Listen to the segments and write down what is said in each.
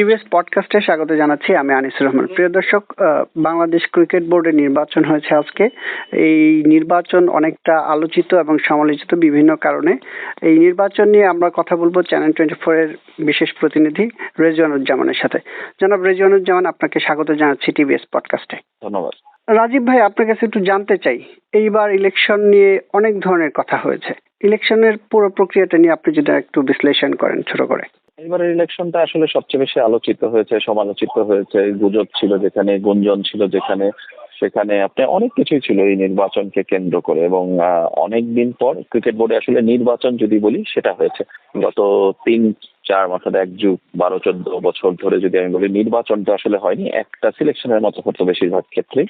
TVS পডকাস্টে স্বাগত জানাচ্ছি আমি আনিসুর রহমান। প্রিয় দর্শক বাংলাদেশ ক্রিকেট বোর্ডের নির্বাচন হয়েছে আজকে। এই নির্বাচন অনেকটা আলোচিত এবং সমালোচিত বিভিন্ন কারণে। এই নির্বাচন নিয়ে আমরা কথা বলব চ্যানেল টোয়েন্টি ফোর এর বিশেষ প্রতিনিধি রেজওয়ানুজ্জামানের সাথে। জনাব রেজওয়ানুজ্জামান আপনাকে স্বাগত জানাচ্ছি টিভিএস পডকাস্টে ধন্যবাদ। রাজীব ভাই আপনার কাছে একটু জানতে চাই এইবার ইলেকশন নিয়ে অনেক ধরনের কথা হয়েছে। ইলেকশনের পুরো প্রক্রিয়াটা নিয়ে আপনি যদি একটু বিশ্লেষণ করেন ছোট করে। এবারের ইলেকশনটা আসলে সবচেয়ে বেশি আলোচিত হয়েছে, সমালোচিত হয়েছে, গুজব ছিল যেখানে, গুঞ্জন ছিল যেখানে, সেখানে আপনি অনেক কিছুই ছিল এই নির্বাচনকে কেন্দ্র করে এবং অনেক দিন পর ক্রিকেট বোর্ডে আসলে নির্বাচন যদি বলি সেটা হয়েছে। গত তিন, চার অর্থাৎ এক যুগ, বারো, চোদ্দ বছর ধরে যদি আমি বলি নির্বাচনটা আসলে হয়নি, একটা সিলেকশনের মতো হতো বেশিরভাগ ক্ষেত্রেই।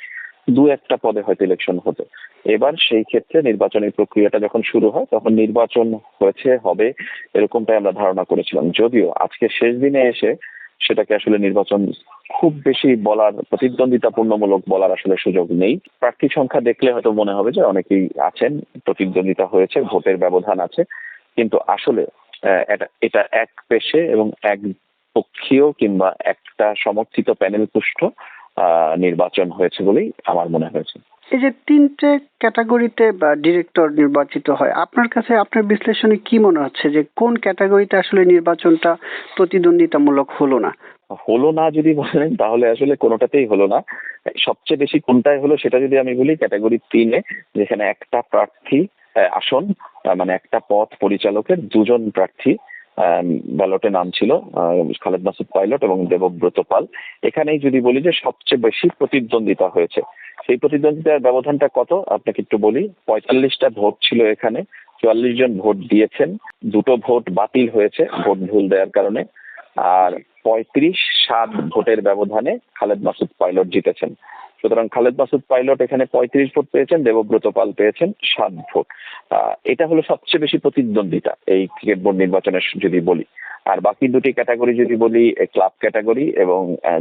দু একটা পদে হয়তো ইলেকশন হতো। এবার সেই ক্ষেত্রে নির্বাচনের প্রক্রিয়াটা যখন শুরু হয়, তখন নির্বাচন হয়েছে, হবে, এরকমটাই আমরা ধারণা করেছিলাম। যদিও আজকে শেষ দিনে এসে সেটাকে আসলে নির্বাচন খুব বেশি বলার, প্রতিদ্বন্দ্বিতাপূর্ণমূলক বলার আসলে সুযোগ নেই। প্রার্থী সংখ্যা দেখলে হয়তো মনে হবে যে অনেকেই আছেন, প্রতিদ্বন্দ্বিতা হয়েছে, ভোটের ব্যবধান আছে। কিন্তু আসলে এটা এক পেশে এবং এক পক্ষীয় কিংবা একটা সমর্থিত প্যানেল পুষ্ট নির্বাচন হয়েছে বলেই আমার মনে হয়েছে। এই যে তিনটে ক্যাটাগরিতে ডিরেক্টর নির্বাচিত হয় আপনার কাছে আপনার বিশ্লেষণে কি মনে হচ্ছে যে কোন ক্যাটাগরিতে আসলে নির্বাচনটা প্রতিদ্বন্দ্বিতামূলক হলো না? হলো না যদি বলেন তাহলে আসলে কোনোটাতেই হলো না। সবচেয়ে বেশি কোনটায় হলো সেটা যদি আমি বলি ক্যাটাগরি তিনে যেখানে একটা প্রার্থী আসন মানে একটা পথ পরিচালকের দুজন প্রার্থী ব্যালটে নাম ছিল খালেদ মাসুদ পাইলট এবং দেবব্রত পাল। এখানেই যদি বলি যে সবচেয়ে বেশি প্রতিদ্বন্দ্বিতা হয়েছে। সেই প্রতিদ্বন্দ্বিতার ব্যবধানটা কত? আপনাকে একটু বলি, পঁয়তাল্লিশটা ভোট ছিল এখানে, চুয়াল্লিশ জন ভোট দিয়েছেন, দুটো ভোট বাতিল হয়েছে, ভোট ভুল দেওয়ার কারণে। আর পঁয়ত্রিশ, সাত ভোটের ব্যবধানে খালেদ মাসুদ পাইলট জিতেছেন। সুতরাং খালেদ মাসুদ পাইলট এখানে পঁয়ত্রিশ ভোট পেয়েছেন, দেবব্রত পাল পেয়েছেন সাত ভোট। এটা হলো সবচেয়ে বেশি প্রতিদ্বন্দ্বিতা এই ক্রিকেট বোর্ড নির্বাচনের যদি বলি। আর বাকি দুটি ক্যাটাগরি যদি বলি ক্লাব ক্যাটাগরি এবং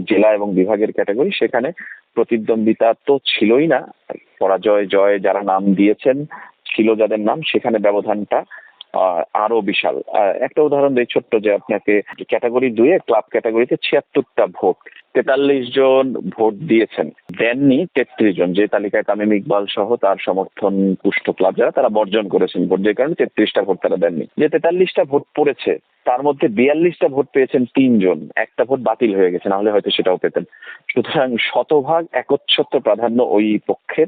জেলা এবং বিভাগের ক্যাটাগরি, সেখানে প্রতিদ্বন্দ্বিতা তো ছিলই না। পরাজয়, জয় যারা নাম দিয়েছেন, ছিল যাদের নাম, সেখানে ব্যবধানটা আরও বিশাল। একটা উদাহরণ দিই ছোট্ট যে আপনাকে ক্যাটাগরি দুয়ে ক্লাব ক্যাটাগরিতে ছিয়াত্তরটা ভোট, তেতাল্লিশ জন ভোট দিয়েছেন। দেননি তেত্রিশ জন। যে তালিকায় তামিম ইকবাল সহ তার সমর্থন পুষ্ট ক্লাব যারা, তারা বর্জন করেছেন ভোট। যে কারণে তেত্রিশটা ভোট তারা দেননি। যে তেতাল্লিশটা ভোট পড়েছে, তার মধ্যে বিয়াল্লিশটা ভোট পেয়েছেন তিনজন। একটা ভোট বাতিল হয়ে গেছে, নাহলে হয়তো সেটাও পেতেন। সুতরাং শতভাগ একচ্ছত্র প্রাধান্য ওই পক্ষের।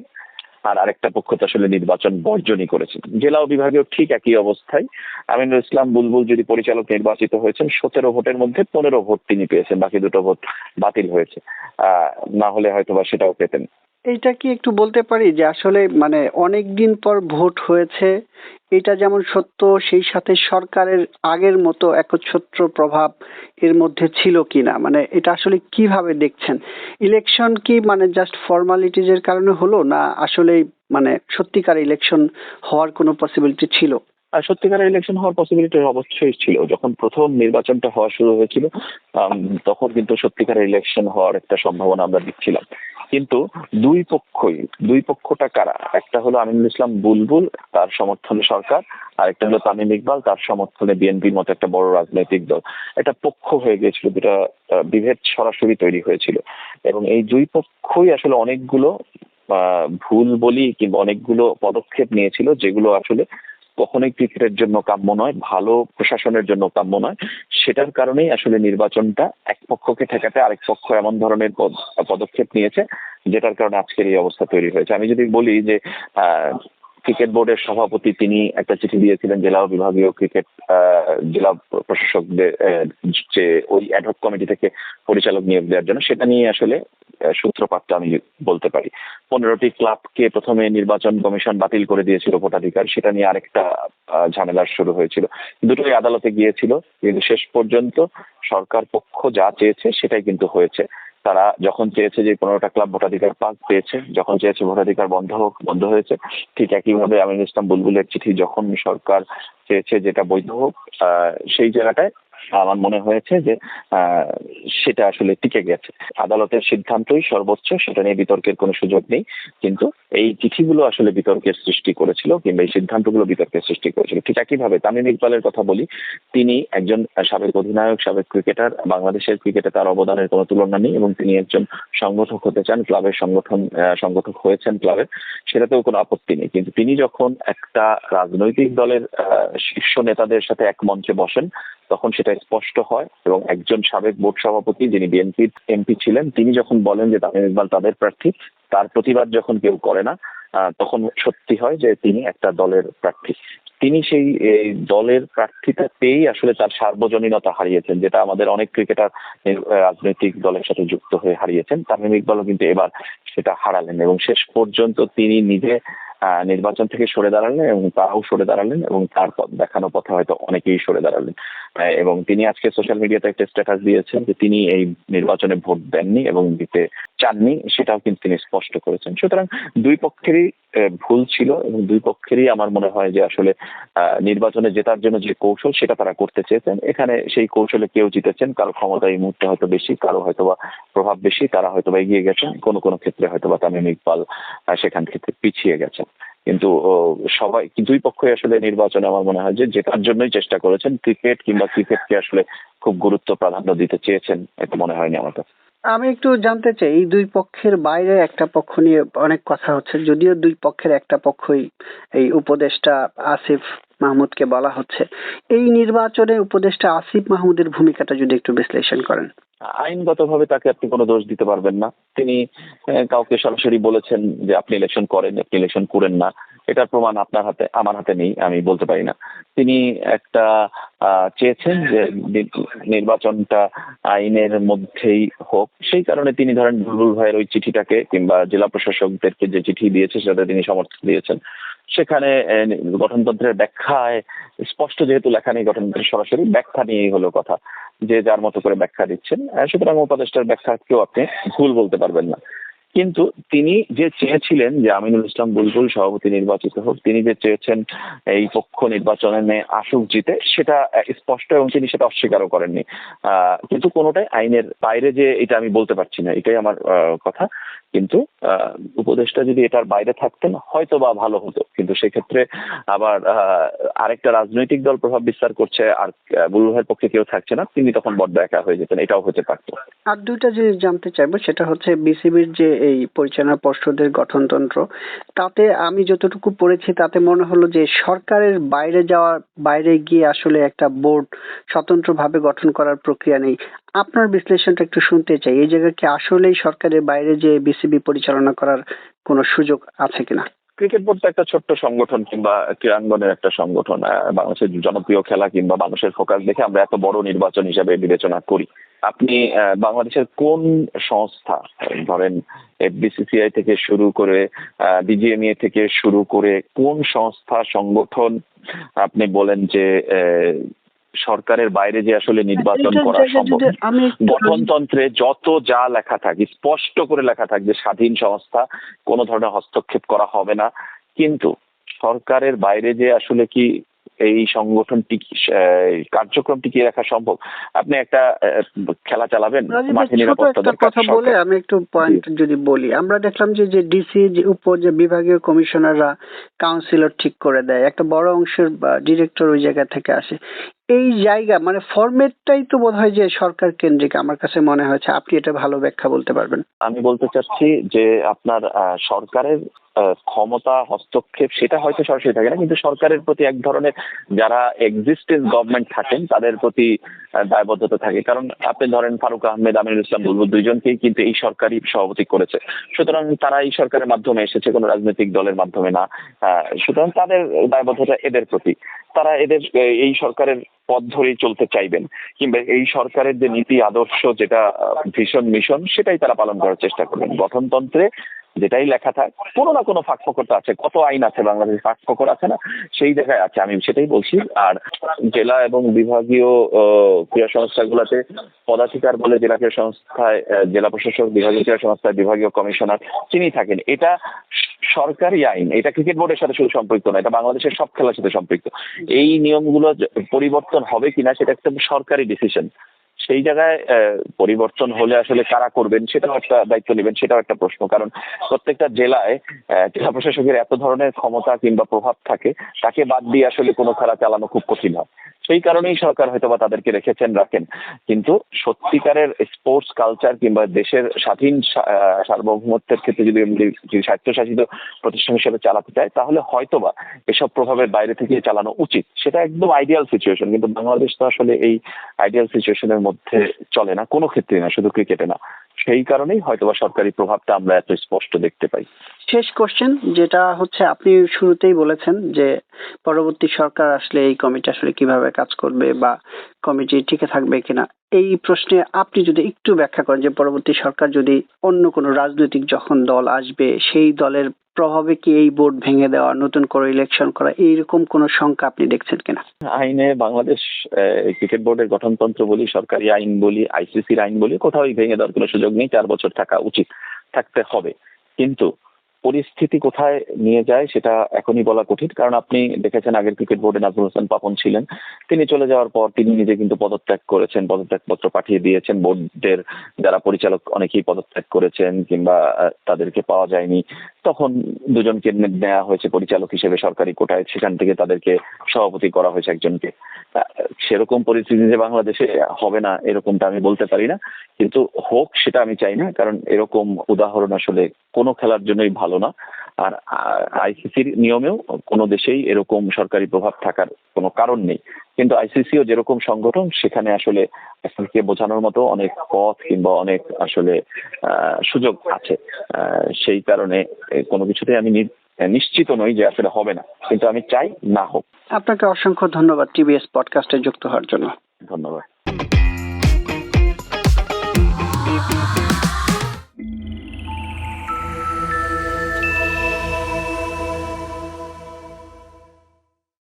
আর আরেকটা পক্ষ তো আসলে নির্বাচন বর্জনই করেছে। জেলা ও বিভাগেও ঠিক একই অবস্থায়। আমিনুল ইসলাম বুলবুল যদি পরিচালক নির্বাচিত হয়েছেন সতেরো ভোটের মধ্যে পনেরো ভোট তিনি পেয়েছেন বাকি দুটো ভোট বাতিল হয়েছে। আহ, না হলে হয়তো বা সেটাও পেতেন। এইটা কি একটু বলতে পারি যে আসলে মানে অনেক দিন পর ভোট হয়েছে? এটা যেমন সত্য, সেই সাথে সরকারের আগের মতো একচ্ছত্র প্রভাব এর মধ্যে ছিল কিনা? মানে এটা আসলে কীভাবে দেখছেন? ইলেকশন কি মানে জাস্ট ফর্মালিটিজ এর কারণে হলো না আসলে মানে সত্যিকার ইলেকশন হওয়ার কোনো পসিবিলিটি ছিল? আর সত্যিকারের ইলেকশন হওয়ার পসিবিলিটি অবশ্যই ছিল। যখন প্রথম নির্বাচনটা হওয়া শুরু হয়েছিল তখন কিন্তু সত্যিকারের ইলেকশন হওয়ার একটা সম্ভাবনা আমরা দেখছিলাম। কিন্তু দুই পক্ষই দুই পক্ষটা কারা? একটা হলো আমিনুল ইসলাম বুলবুল তার সমর্থনে সরকার আর একটা হলো তামিম ইকবাল তার সমর্থনে বিএনপির মতো একটা বড় রাজনৈতিক দল। একটা পক্ষ হয়ে গিয়েছিল আহ, বিভেদ সরাসরি তৈরি হয়েছিল। এবং এই দুই পক্ষই আসলে অনেকগুলো ভুল বলি কিংবা অনেকগুলো পদক্ষেপ নিয়েছিল যেগুলো আসলে কখনোই ক্রিকেটের জন্য কাম্য নয়, ভালো প্রশাসনের জন্য কাম্য নয়। সেটার কারণেই আসলে নির্বাচনটা এক পক্ষকে ঠেকাতে আরেক পক্ষ এমন ধরনের পদ- পদক্ষেপ নিয়েছে, যেটার কারণে আজকের এই অবস্থা তৈরি হয়েছে। আমি যদি বলি যে ক্রিকেট বোর্ডের সভাপতি তিনি একটা চিঠি দিয়েছিলেন জেলা বিভাগীয় ক্রিকেট জেলা প্রশাসকদের যে ওই অ্যাডহক কমিটি থেকে পরিচালক নিয়োগ দেওয়ার জন্য সেটা নিয়ে আসলে সূত্রপাতটা আমি বলতে পারি। পনেরোটি ক্লাবকে প্রথমে নির্বাচন কমিশন বাতিল করে দিয়েছিল ভোটাধিকার সেটা নিয়ে আরেকটা আহ, ঝামেলা শুরু হয়েছিল। দুটোই আদালতে গিয়েছিল কিন্তু শেষ পর্যন্ত সরকার পক্ষ যা চেয়েছে সেটাই কিন্তু হয়েছে। তারা যখন চেয়েছে যে পনেরোটা ক্লাব ভোটাধিকার পাক পেয়েছে, যখন চেয়েছে ভোটাধিকার বন্ধ হোক, বন্ধ হয়েছে, ঠিক একইভাবে আমিনুল ইসলাম বুলবুলের চিঠি যখন সরকার চেয়েছে যেটা বৈধ হোক সেই জায়গাটায় আমার মনে হয়েছে যে সেটা আসলে টিকে গেছে। আদালতের সিদ্ধান্তই সর্বোচ্চ, সেটা নিয়ে বিতর্কের কোনো সুযোগ নেই। কিন্তু এই চিঠিগুলো আসলে বিতর্কের সৃষ্টি করেছিল, কিংবা এই সিদ্ধান্তগুলো বিতর্কের সৃষ্টি করেছিল। ঠিক একইভাবে তামিম ইকবালের কথা বলি, তিনি একজন সাবেক অধিনায়ক, সাবেক ক্রিকেটার, বাংলাদেশের ক্রিকেটে তার অবদানের কোনো তুলনা নেই, এবং তিনি একজন সংগঠক হতে চান, ক্লাবের সংগঠন সংগঠক হয়েছেন ক্লাবের, সেটাতেও কোনো আপত্তি নেই। কিন্তু তিনি যখন একটা রাজনৈতিক দলের শীর্ষ নেতাদের সাথে এক মঞ্চে বসেন তখন সেটা স্পষ্ট হয় এবং একজন সাবেক বোর্ড সভাপতি যিনি বিএনপি এমপি ছিলেন, তিনি যখন বলেন যে তামিম ইকবাল তাদের প্রার্থী, তার প্রতিবাদ যখন কেউ করে না তখন সত্যি হয় যে তিনি একটা দলের প্রার্থী। তিনি সেই দলের প্রার্থীটা পেয়েই আসলে তার সার্বজনীনতা হারিয়েছেন, যেটা আমাদের অনেক ক্রিকেটার রাজনৈতিক দলের সাথে যুক্ত হয়ে হারিয়েছেন। তামিম ইকবালও কিন্তু এবার সেটা হারালেন এবং শেষ পর্যন্ত তিনি নিজে নির্বাচন থেকে সরে দাঁড়ালেন এবং তারাও সরে দাঁড়ালেন এবং তার দেখানো পথে হয়তো অনেকেই সরে দাঁড়ালেন। এবং তিনি আজকে সোশ্যাল মিডিয়াতে একটা স্ট্যাটাস দিয়েছেন যে তিনি এই নির্বাচনে ভোট দেননি এবং দিতে চাননি, সেটাও কিন্তু তিনি স্পষ্ট করেছেন। সুতরাং দুই পক্ষেরই ভুল ছিল এবং দুই পক্ষেরই আমার মনে হয় যে আসলে নির্বাচনে জেতার জন্য যে কৌশল সেটা তারা করতে চেয়েছেন। এখানে সেই কৌশলে কেউ জিতেছেন, কারও ক্ষমতা এই মুহূর্তে হয়তো বেশি, কারও হয়তোবা প্রভাব বেশি, তারা হয়তোবা এগিয়ে গেছেন, কোনো কোনো ক্ষেত্রে হয়তোবা তামিম ইকবাল সেখান থেকে পিছিয়ে গেছেন। কিন্তু সবাই দুই পক্ষই আসলে নির্বাচনে আমার মনে হয় যে জেতার জন্যই চেষ্টা করেছেন, ক্রিকেট কিংবা ক্রিকেটকে আসলে খুব গুরুত্ব প্রাধান্য দিতে চেয়েছেন, এটা মনে হয়নি আমার কাছে। আমি একটু জানতে চাই, এই দুই পক্ষের বাইরে একটা পক্ষ নিয়ে অনেক কথা হচ্ছে, যদিও দুই পক্ষের একটা পক্ষই এই উপদেষ্টা আসিফ মাহমুদকে বলা হচ্ছে, এই নির্বাচনে উপদেষ্টা আসিফ মাহমুদের ভূমিকাটা যদি একটু বিশ্লেষণ করেন। আইনগতভাবে তাকে আপনি কোনো দোষ দিতে পারবেন না। তিনি কাউকে সরাসরি বলেছেন যে আপনি ইলেকশন করেন, আপনি ইলেকশন করেন না। এটার প্রমাণ আপনার হাতে, আমার হাতে নেই, আমি বলতে পারি না। তিনি একটা চেয়েছেন যে নির্বাচনটা আইনের মধ্যেই হোক। সেই কারণে তিনি ধরেন বুলবুল ভাইয়ের ওই চিঠিটাকে কিংবা জেলা প্রশাসকদেরকে যে চিঠি দিয়েছে সেটা তিনি সমর্থন দিয়েছেন। সেখানে গঠনতন্ত্রের ব্যাখ্যায় স্পষ্ট যেহেতু লেখা নেই গঠনতন্ত্রের সরাসরি, ব্যাখ্যা নিয়েই হলো কথা। যে যার মতো করে ব্যাখ্যা দিচ্ছেন সুতরাং উপদেষ্টার ব্যাখ্যাকেও আপনি ভুল বলতে পারবেন না। কিন্তু তিনি যে চেয়েছিলেন যে আমিনুল ইসলাম বুলবুল সভাপতি নির্বাচিত হোক তিনি যে চেয়েছেন এই পক্ষ নির্বাচনে আসুক জিতে সেটা স্পষ্ট এবং তিনি সেটা অস্বীকারও করেননি। কিন্তু কোনোটাই আইনের বাইরে যে এটা আমি বলতে পারছি না এটাই আমার কথা। কিন্তু আহ, উপদেষ্টা যদি এটার বাইরে থাকতেন হয়তো বা ভালো হতো। কিন্তু সেক্ষেত্রে আবার আরেকটা রাজনৈতিক দল প্রভাব বিস্তার করছে আর আহ, বুলবুল ভাইয়ের পক্ষে কেউ থাকছে না তিনি তখন বড্ড একা হয়ে যেতেন এটাও হতে পারতো। আর দুইটা জিনিস জানতে চাইব সেটা হচ্ছে বিসিবির যে এই পরিচালনা পর্ষদের গঠনতন্ত্র। তাতে আমি যতটুকু পড়েছি, তাতে মনে হলো যে সরকারের বাইরে যাওয়ার, বাইরে গিয়ে আসলে একটা বোর্ড স্বতন্ত্রভাবে গঠন করার প্রক্রিয়া নেই। আপনার বিশ্লেষণটা একটু শুনতে চাই। এই জায়গায় কি আসলেই সরকারের বাইরে যে বিসিবি পরিচালনা করার কোনো সুযোগ আছে কিনা? ক্রিকেট বোর্ড তো একটা ছোট্ট সংগঠন কিংবা ক্রীড়াঙ্গনের একটা সংগঠন বাংলাদেশের জনপ্রিয় খেলা কিংবা মানুষের ফোকাস দেখে আমরা এত বড় নির্বাচন হিসাবে বিবেচনা করি। আপনি বাংলাদেশের কোন সংস্থা, ধরেন বিসিসিআই থেকে শুরু করে বিজিএমএ থেকে শুরু করে কোন সংস্থা, সংগঠন আপনি বলেন যে সরকারের বাইরে যে আসলে নির্বাচন করা সম্ভব। গঠনতন্ত্রে যত যা লেখা থাকে স্পষ্ট করে লেখা থাকবে স্বাধীন সংস্থা কোনো ধরনের হস্তক্ষেপ করা হবে না। কিন্তু সরকারের বাইরে যে আসলে কি এই সংগঠনটি কার্যক্রম টিকিয়ে রাখা সম্ভব? আপনি একটা খেলা চালাবেন মাঠে নিরাপত্তা কথা বলে আমি একটু পয়েন্ট যদি বলি আমরা দেখলাম যে যে ডিসি যে উপর যে বিভাগীয় কমিশনাররা কাউন্সিলর ঠিক করে দেয়। একটা বড় অংশের ডিরেক্টর ওই জায়গা থেকে আসে। এই জায়গা মানে ফরম্যাটটাই তো বোধ হয় যে সরকার কেন্দ্রিক আমার কাছে মনে হয়েছে। আপনি এটা ভালো ব্যাখ্যা বলতে পারবেন। আমি বলতে চাচ্ছি যে আপনার সরকারের ক্ষমতা, হস্তক্ষেপ, সেটা হয়তো সরাসরি থাকে না, কিন্তু সরকারের প্রতি এক ধরনের যারা এক্সিস্টেন্স গভর্নমেন্ট থাকেন, তাদের প্রতি দায়বদ্ধতা থাকে। কারণ আপনি ধরেন ফারুক আহমেদ আমিনুল ইসলাম বুলবুল দুইজনকেই কিন্তু এই সরকারই সভাপতি করেছে। সুতরাং তারা এই সরকারের মাধ্যমে এসেছে, কোনো রাজনৈতিক দলের মাধ্যমে না। সুতরাং তাদের দায়বদ্ধতা এদের প্রতি। তারা এদের এই সরকারের পথ ধরেই চলতে চাইবেন, কিংবা এই সরকারের যে নীতি, আদর্শ, যেটা ভীষণ মিশন, সেটাই তারা পালন করার চেষ্টা করবেন। গঠনতন্ত্রে যেটাই লেখা থাক, কোনো না কোনো ফাঁকফোকরতা আছে, কত আইন আছে, বাংলাদেশে ফাঁকফোকর আছে না? সেই জায়গায় আছে, আমি সেটাই বলছি। আর জেলা এবং বিভাগীয় ক্রীড়া সংস্থাগুলোতে পদাধিকার বলে জেলা ক্রীড়া সংস্থায় জেলা প্রশাসক, বিভাগীয় ক্রীড়া সংস্থায় বিভাগীয় কমিশনার তিনি থাকেন। এটা সরকারি আইন, এটা ক্রিকেট বোর্ডের সাথে শুধু সম্পৃক্ত না এটা বাংলাদেশের সব খেলার সাথে সম্পৃক্ত। এই নিয়মগুলো পরিবর্তন হবে কিনা, সেটা একটা সরকারি ডিসিশন সেই জায়গায় পরিবর্তন হলে আসলে কারা করবেন সেটাও একটা দায়িত্ব নেবেন, সেটাও একটা প্রশ্ন। কারণ প্রত্যেকটা জেলায় জেলা প্রশাসকের এত ধরনের ক্ষমতা কিংবা প্রভাব থাকে, তাকে বাদ দিয়ে আসলে কোনো খেলা চালানো খুব কঠিন হয়। সেই কারণেই সরকার হয়তো বা তাদেরকে রেখেছেন, রাখেন। কিন্তু সত্যিকারের স্পোর্টস কালচার কিংবা দেশের স্বাধীন সার্বভৌমত্বের ক্ষেত্রে যদি যদি স্বায়ত্তশাসিত প্রতিষ্ঠান হিসেবে চালাতে চায়, তাহলে হয়তোবা এসব প্রভাবের বাইরে থেকে চালানো উচিত। সেটা একদম আইডিয়াল সিচুয়েশন কিন্তু বাংলাদেশ তো আসলে এই আইডিয়াল সিচুয়েশনের মধ্যে চলে না, কোনো ক্ষেত্রে না, শুধু ক্রিকেটে না। সেই কারণেই হয়তোবা সরকারি প্রভাবটা আমরা এত স্পষ্ট দেখতে পাই। শেষ কোশ্চেন যেটা হচ্ছে, আপনি শুরুতেই বলেছেন যে পরবর্তী সরকার আসলে এই কমিটি আসলে কীভাবে কাজ করবে বা কমিটি টিকে থাকবে কিনা। এই প্রশ্নে আপনি যদি একটু ব্যাখ্যা করেন যে পরবর্তী সরকার যদি অন্য কোনো রাজনৈতিক যখন দল আসবে, সেই দলের প্রভাবে কি এই বোর্ড ভেঙে দেওয়া, নতুন করে ইলেকশন করা, এইরকম কোনো শঙ্কা আপনি দেখছেন কিনা? আইনে বাংলাদেশ ক্রিকেট বোর্ডের গঠনতন্ত্র বলি, সরকারি আইন বলি আইসিসির আইন বলি, কোথাও ভেঙে দেওয়ার কোনো সুযোগ নেই, চার বছর থাকা উচিত, থাকতে হবে। কিন্তু পরিস্থিতি কোথায় নিয়ে যায় সেটা এখনই বলা কঠিন। কারণ আপনি দেখেছেন আগের ক্রিকেট বোর্ডে নাজমুল হোসেন পাপন ছিলেন। তিনি চলে যাওয়ার পর তিনি নিজে কিন্তু পদত্যাগ করেছেন, পদত্যাগপত্র পাঠিয়ে দিয়েছেন। বোর্ডের যারা পরিচালক অনেকেই পদত্যাগ করেছেন কিংবা তাদেরকে পাওয়া যায়নি। তখন দুজনকে নেওয়া হয়েছে পরিচালক হিসেবে সরকারি কোটায়। সেখান থেকে তাদেরকে সভাপতি করা হয়েছে একজনকে। সেরকম পরিস্থিতি যে বাংলাদেশে হবে না এরকমটা আমি বলতে পারি না। কিন্তু হোক, সেটা আমি চাই না, কারণ এরকম উদাহরণ আসলে কোনো খেলার জন্যই ভালো না। আর আইসিসির নিয়মেও কোনো দেশেই এরকম সরকারি প্রভাব থাকার কোনো কারণ নেই। কিন্তু আইসিসিও যেরকম সংগঠন, সেখানে আসলে কে বোঝানোর মতো অনেক পথ কিংবা অনেক আসলে সুযোগ আছে। সেই কারণে কোনো কিছুতেই আমি নিশ্চিত নই যে আসলে হবে না। কিন্তু আমি চাই না হোক। আপনাকে অসংখ্য ধন্যবাদ টিভিএস পডকাস্টে যুক্ত হওয়ার জন্য। ধন্যবাদ।